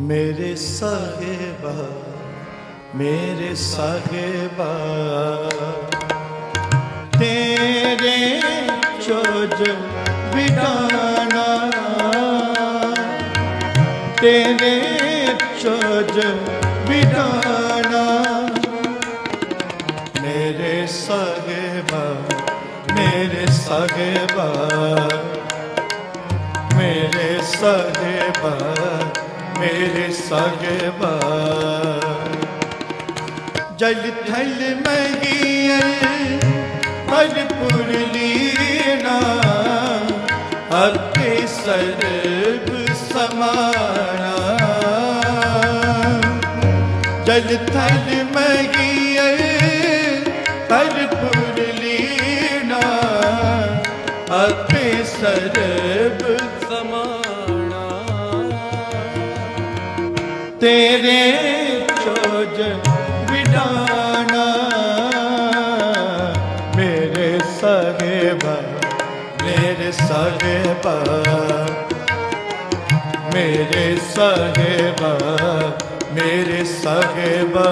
ਮੇਰੇ ਸਾਹਿਬਾ ਮੇਰੇ ਸਾਹਿਬਾ। ਤੇਰੇ ਚੋਜ ਵਿਡਾਣਾ ਤੇਰੇ ਚੋਜ ਵਿਡਾਣਾ ਮੇਰੇ ਸਾਹਿਬਾ ਮੇਰੇ ਸਾਹਿਬਾ ਮੇਰੇ ਸਾਹਿਬਾ। ਮੇਰੇ ਸਾਹਿਬਾ ਜਲ ਥਲ ਮਹੀਲ ਪਰਪੁਰ ਲੀਨਾ ਅੱਗੇ ਸਰਬ ਸਮਾਣਾ। ਜਲ ਥਲ ਮਹੀਲ ਪਰਪੁਰ ਲੀਨਾ ਅੱਗੇ ਸਰਬ ਤੇਰੇ ਚੋਜ ਵਿਡਾਣਾ ਮੇਰੇ ਸਾਹਿਬਾ ਮੇਰੇ ਸਾਹਿਬਾ ਮੇਰੇ ਸਾਹਿਬਾ ਮੇਰੇ ਸਾਹਿਬਾ